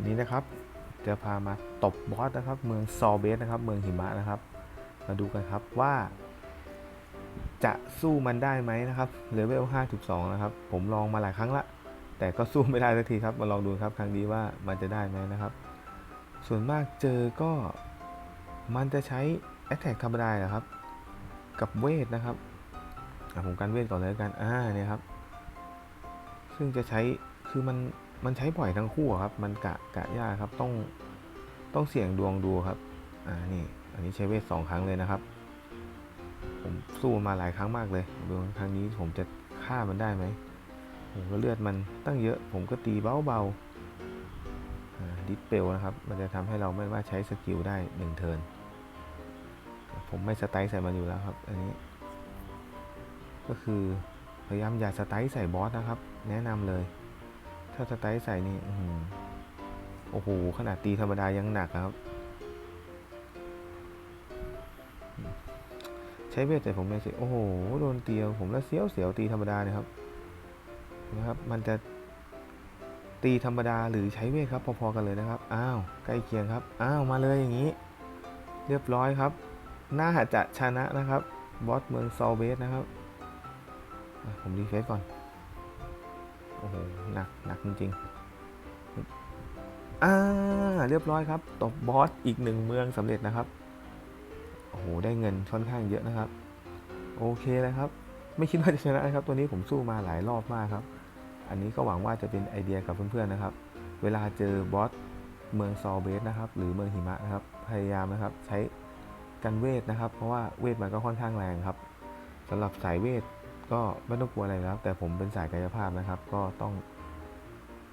วันนี้นะครับจะพามาตบบอสนะครับ เมืองซอเบสนะครับ เมืองหิมะนะครับ มาดูกันครับว่า จะสู้มันได้ไหมนะครับเลเวล 5.2 นะครับ ผมลองมาหลายครั้งละ แต่ก็สู้ไม่ได้สักทีครับ มาลองดูครับครั้งนี้ว่ามันจะได้ไหมนะครับ ส่วนมากเจอก็มันจะใช้ a t t a c k ธรรมดาเหรอครับ กับเวทนะครับผมกันเวทก่อนเลยกันอ่าเนี่ยครับ ซึ่งจะใช้คือมัน มันใช้บ่อยทั้งคู่ครับ มันกะกะยากครับ ต้องต้องเสี่ยงดวงดูครับ อ่า นี่ อันนี้ใช้เวทสองครั้งเลยนะครับ ผมสู้มาหลายครั้งมากเลยดูครั้งนี้ผมจะฆ่ามันได้ไหม ผมก็เลือดมันตั้งเยอะ ผมก็ตีเบาๆดิสเปลนะครับ มันจะทำให้เราไม่ว่าใช้สกิลได้หนึ่งเทิร์น ผมไม่สไตล์ใส่มันอยู่แล้วครับ อันนี้ ก็คือพยายามอย่าสไตล์ใส่บอสนะครับ แนะนำเลย ถ้าสไตล์ใส่นี่อืโอ้โห ขนาดตีธรรมดายังหนักครับ ใช้เวทแต่ผมไม่ใช่โอ้โห โดนเตียว ผมแล้วเสียวเสียวตีธรรมดานี่ยครับ นะครับ มันจะตีธรรมดาหรือใช้เวทครับ พอๆกันเลยนะครับ อ้าว ใกล้เคียงครับ อ้าว มาเลยอย่างนี้ เรียบร้อยครับ น่าจะชนะนะครับ บอสเมืองซอลเบสนะครับ ผมรีเฟซก่อน โอ้โห หนัก หนักจริงๆ อ่า เรียบร้อยครับ ตบบอสอีกหนึ่งเมืองสำเร็จนะครับ โอ้โห ได้เงินค่อนข้างเยอะนะครับ โอเคเลยครับ ไม่คิดว่าจะชนะนะครับ ตัวนี้ผมสู้มาหลายรอบมากครับ อันนี้ก็หวังว่าจะเป็นไอเดียกับเพื่อนๆนะครับ เวลาเจอบอสเมืองซอลเบสนะครับ หรือเมืองหิมะนะครับ พยายามนะครับ ใช้กันเวทนะครับ เพราะว่าเวทมันก็ค่อนข้างแรงครับสำหรับสายเวท ก็ไม่ต้องกลัวอะไรแล้ว แต่ผมเป็นสายกายภาพนะครับ ก็ต้อง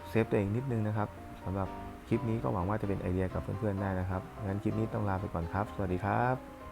เซฟตัวเองนิดนึงนะครับสำหรับคลิปนี้ก็หวังว่าจะเป็นไอเดียกับเพื่อนๆได้นะครับงั้นคลิปนี้ต้องลาไปก่อนครับ สวัสดีครับ